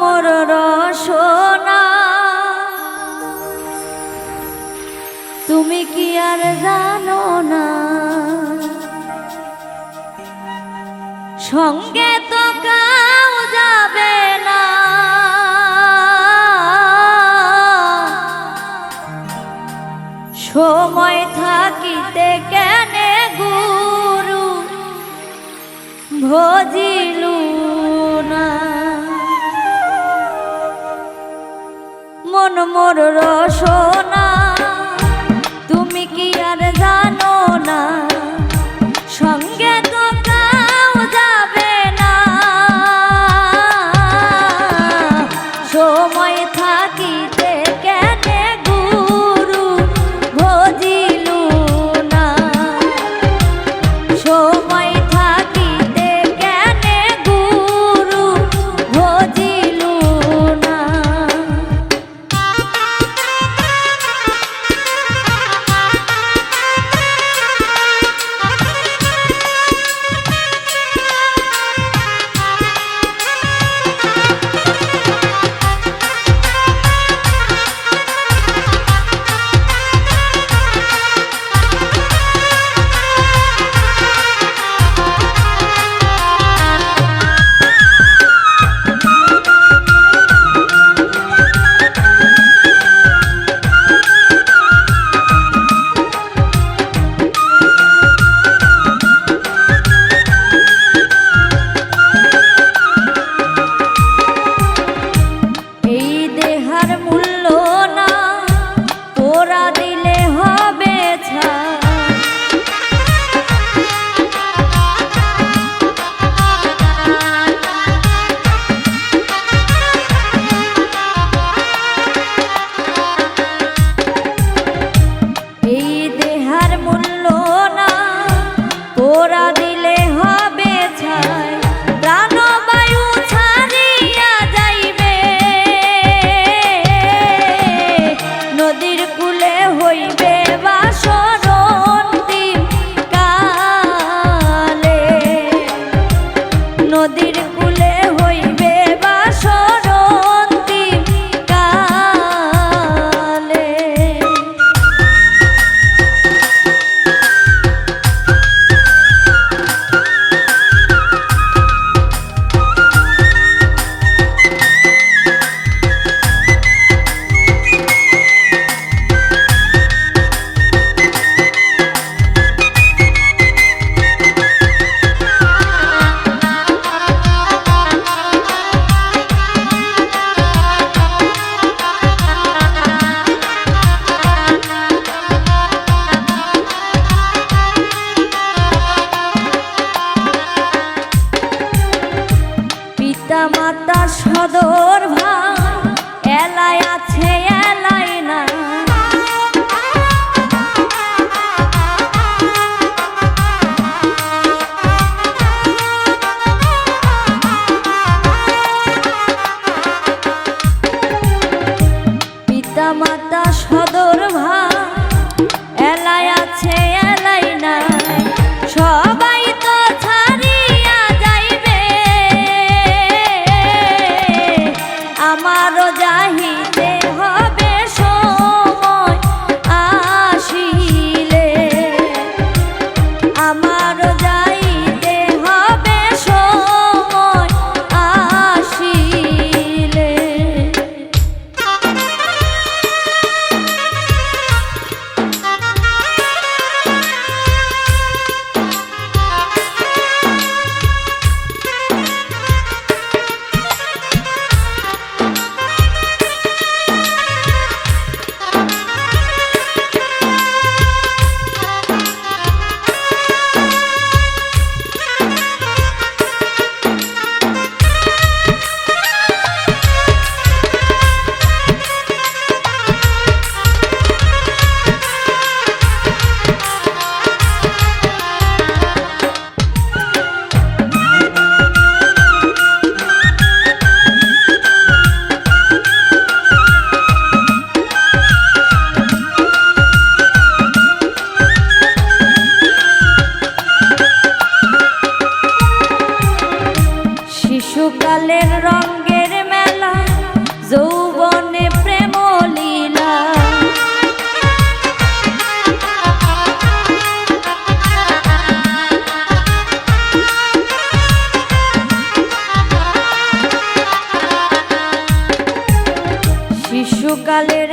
মোর রসনা। তুমি কি আর জানো না? সঙ্গে তো কাউ যাবে না। সময় থাকিতে কেনে গুরু, ভজিলু না। মন মোর রসনা। দিলে হবে ছা কালের রঙ্গের মেলা যৌবনে প্রেম লীলা। শিশুকালের